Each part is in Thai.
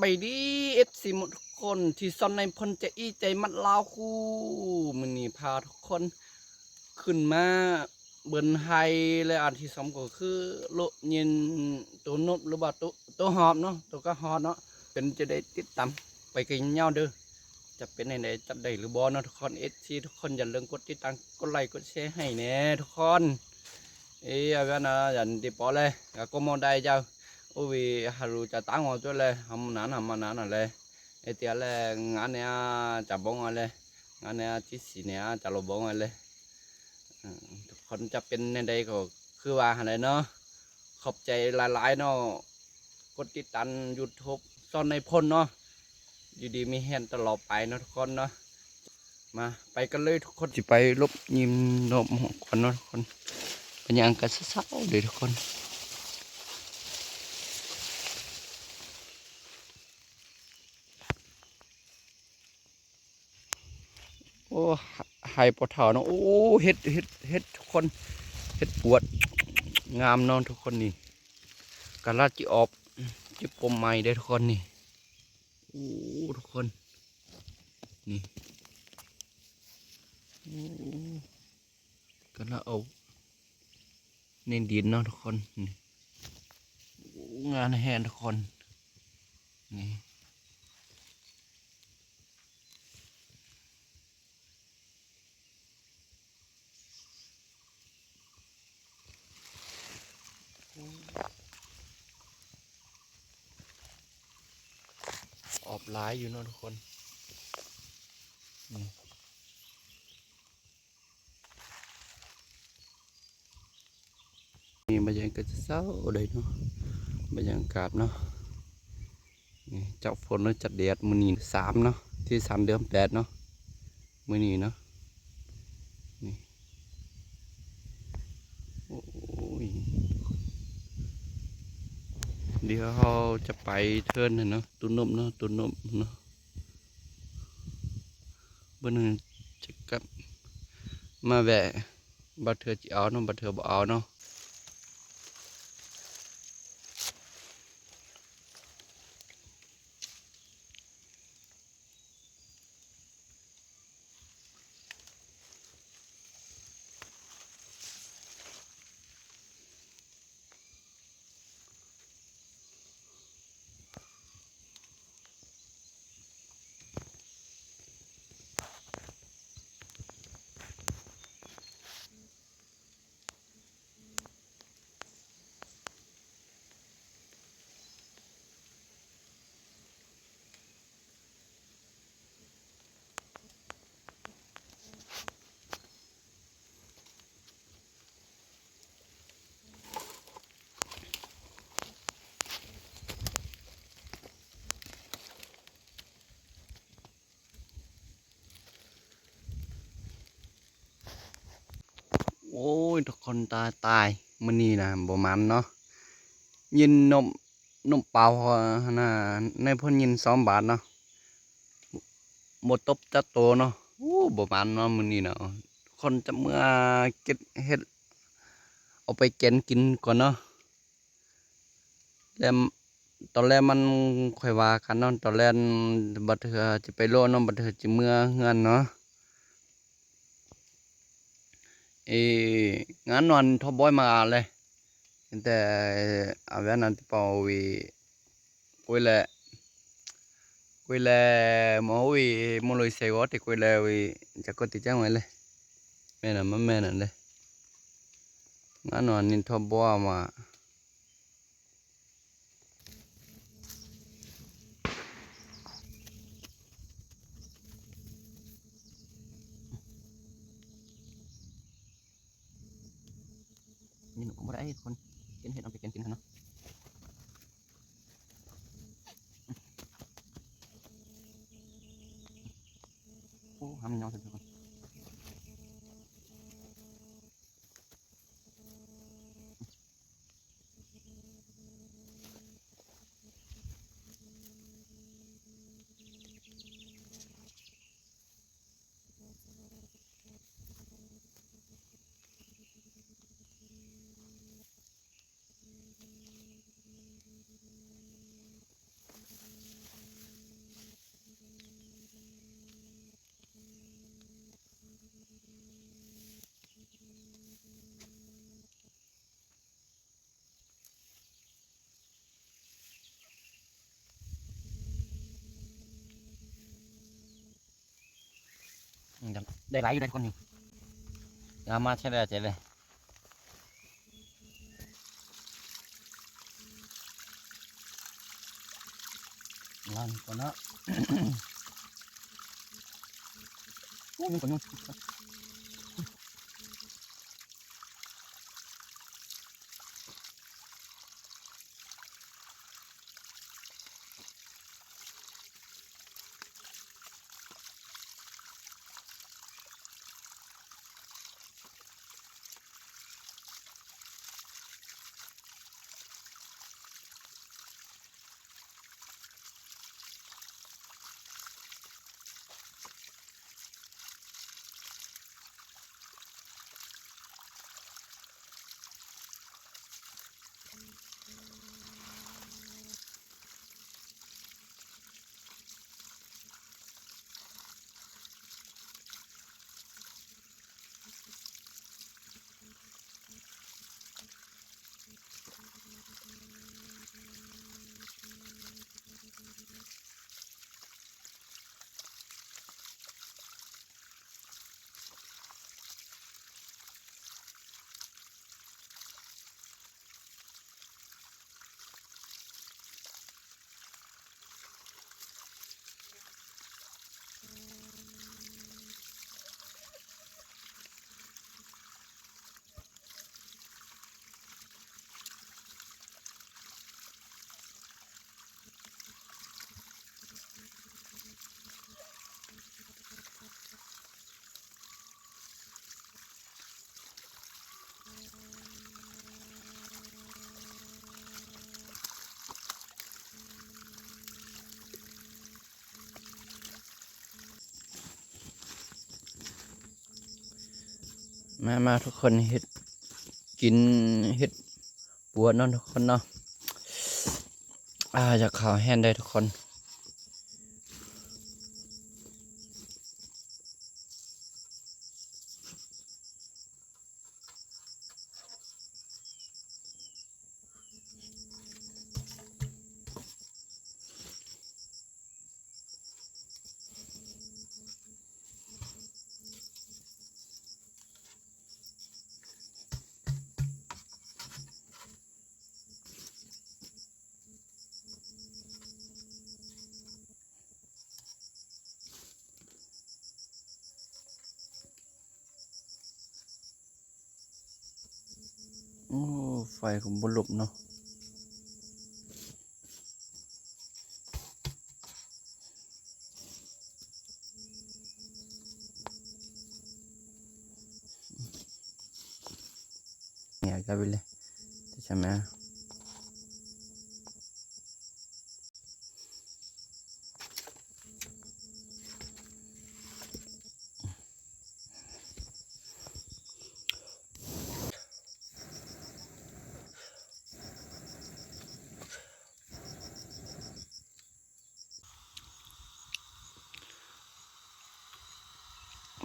บายดีเอฟซีหมดทุกคนที่ซ่อนในพลใจอีใจมัดลาวคู่มันนี่พาทุกคน ขึ้นมาเบินไฮและอันที่สองก็คือโลเย็นตัวนบหรือว่าตัวตัวหอบเนาะตัวก็หอบเนาะเป็นจะได้ติดตามไปกันเงาเด้อจะเป็นไหนๆจัดได้หรือบอเนาะทุกคนเอฟซีทุกคนอย่าลืมกดติดตามกดไลค์กดแชร์ให้แน่ทุกคนเอ้ยอานะยันติปอเลยก็มองได้เจ้า ôi vì haru cha tang ngồi chỗ lên hầm nán hầm mà nán ở lên ê tia lê ngã nè chả bông ở lê ngã nè chỉ xì nè chả lô bông ở lên ทุกคนจะเป็นในใดก็คือว่าอะไรเนาะขอบใจหลายๆเนาะกดติดตามยูทูบซ่อนในพลเนาะอยู่ดีมีแฮนตลอดไปเนาะทุกคนเนาะมาไปกันเลยทุกคนจะไปลบยิมนมคนเนาะทุกคนเป็นยังกันเศร้าๆเลยทุกคน โอ้ไฮปวดเท้าเนาะโอ้เฮ็ดเฮ็ดเฮ็ดทุกคนเฮ็ดปวด งามนอนทุกคนนี่กะลาจิออบจิปมใหม่ได้ทุกคนนี่โอ้ทุกคน นี่กะลาเอาเน้นดินเนาะทุกคนนี่งานแฮนทุกคนนี่ หลายอยู่เนาะทุกคนนี่มีบรรยากาศเศร้าเลยเนาะบรรยากาศเนาะเจ้าฝนเนาะจัดแดดมือนีสามเนาะที่สามเดือนแปดเนาะมือนีเนาะนี่โอ้ย เดี๋ยวเราจะไปเทินเนาะตุนนมเนาะตุนนมเนาะเบอร์หนึ่งจะกลับมาแวะบัตเธอจะเอาเนาะบัตเธอบ่เอาเนาะโอ้ย ทุกคนตายตายมันนี่นะบ่มันเนาะยินนมนมเปล่านะในเพ่นยินสองบาทเนาะหมดตบจัดโตเนาะโอ้บ่มันเนาะมันนี่เนาะคนจะเมื่อเก็ดเฮ็ดเอาไปเกณฑ์กินก่อนเนาะแล้วตอนแรกมันค่อยว่ากันเนาะตอนแรกบัดเธอจะไปโลเนาะบัดเธอจะเมื่อเฮือนเนาะ เอองานนอนทบบอยมาเลยแต่อาเวนนันติปาวีกุยเลกุยเลมอวีมอลอยเซวติกุยเลวีจะกดติจังไว้เลยแม่น่ะมันแม่น่ะเลยงานนอนนินทบบอยมา บ่ได้คนกินเห็ดเอาไปกินกินเนาะโอ้หามันยาวสุดทุ กคนได้หลายอยู่ได้ทุกคนอยู่ มมากใช่เลยเจ๊เลยลองก่อนเนาะโอ้มีคนอยู่มาทุกคนเห็ดกินเห็ดปัวนอนทุกคนเนาะอ่าจะข่าวแห้งได้ทุกคน โอ้ ไฟของบุลุบเนาะเนี่ยก็ไปเลยใช่ไหม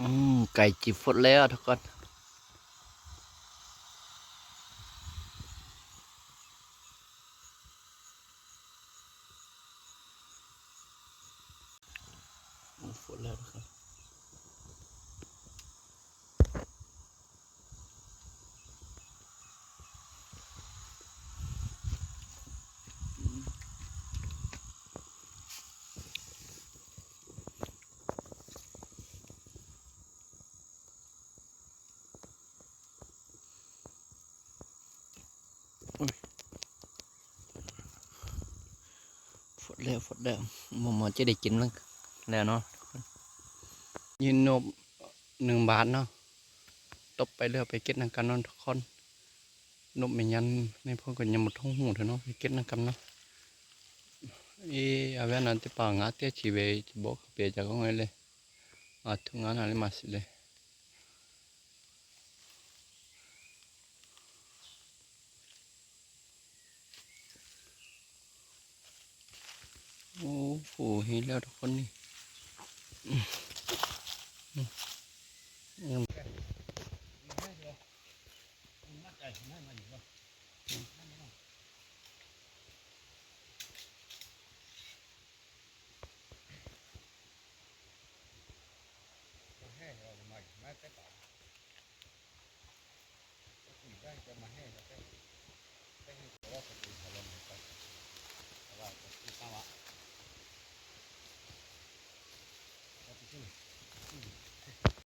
อืมไก่จีบฟดแล้วทุกคนโอ้ฟดแล้วทุกคน ดแล้วฟดแล้วหมอหมอจะได้กินแล้วแล้วเนาะทุกคนยินนบหนึ่งบาทเนาะตบไปเรื่อไปเก็ตนังกันนาะทุกคนนบไม่ยันในพ่อก็ยังหมดท้องหูเถอะเนาะไปเก็ตนังกันเนาะอีอาเวนนันติปางาเตี้ยชีเวจบอกเปียจากงไงเลยอาทุงานอะไรมาสิเลย โหเห็นแล้วทุกคนนี่มาแค่ต่อก็ถึงได้จะมาให้เราแค่